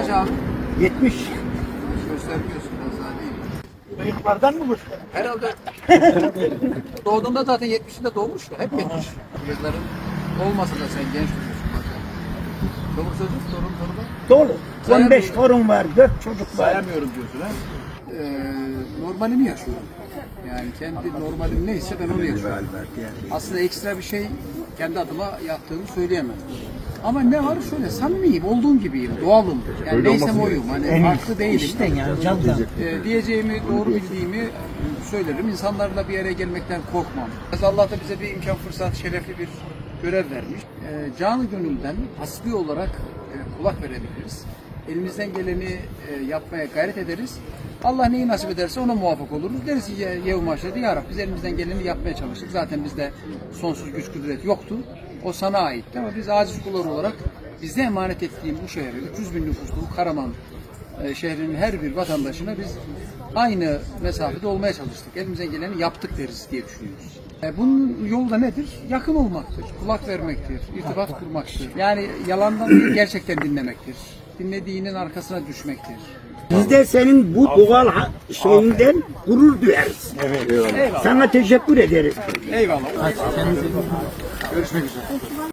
kaç abi? 70 Göstermiyorsun sana değil. bıyıklardan mı göster? Herhalde doğduğunda zaten 70'inde doğmuş da hep 70. Yılların olmasa da sen genç çocuksun maşallah. Çoluk çocuk, torun torun. Dolu. 15 Sayamıyorum. torun var, 4 çocuk var. Sayamıyorum diyorsun ha. Ee, normalini yaşıyorum. Yani kendi normalim neyse ben onu yaşıyorum. Aslında ekstra bir şey kendi adıma yaptığımı söyleyemem. Ama ne var şöyle samimiyim, olduğum gibiyim, doğalım. Yani neysem oyum, hani farklı değilim. İşte yani candan. Ee, diyeceğimi, doğru bildiğimi söylerim. İnsanlarla bir araya gelmekten korkmam. Allah da bize bir imkan, fırsat, şerefli bir görev vermiş. Ee, canı gönülden hasbi olarak e, kulak verebiliriz. Elimizden geleni e, yapmaya gayret ederiz. Allah neyi nasip ederse ona muvaffak oluruz. Deriz ki "Ya- Yevm Haşr'da Ya Rab biz elimizden geleni yapmaya çalıştık. Zaten bizde sonsuz güç kudret yoktu. O sana aitti ama biz aciz kullar olarak bize emanet ettiğim bu şehre 300 bin nüfuslu Karaman e, şehrinin her bir vatandaşına biz aynı mesafede olmaya çalıştık. Elimizden geleni yaptık deriz diye düşünüyoruz. E, bunun yolu da nedir? Yakın olmaktır, kulak vermektir, irtibat kurmaktır. Yani yalandan gerçekten dinlemektir. Dinlediğinin arkasına düşmektir. Biz de senin bu doğal ha- şeyinden gurur duyarız. Eyvallah. Sana teşekkür ederiz. Eyvallah. Görüşmek üzere.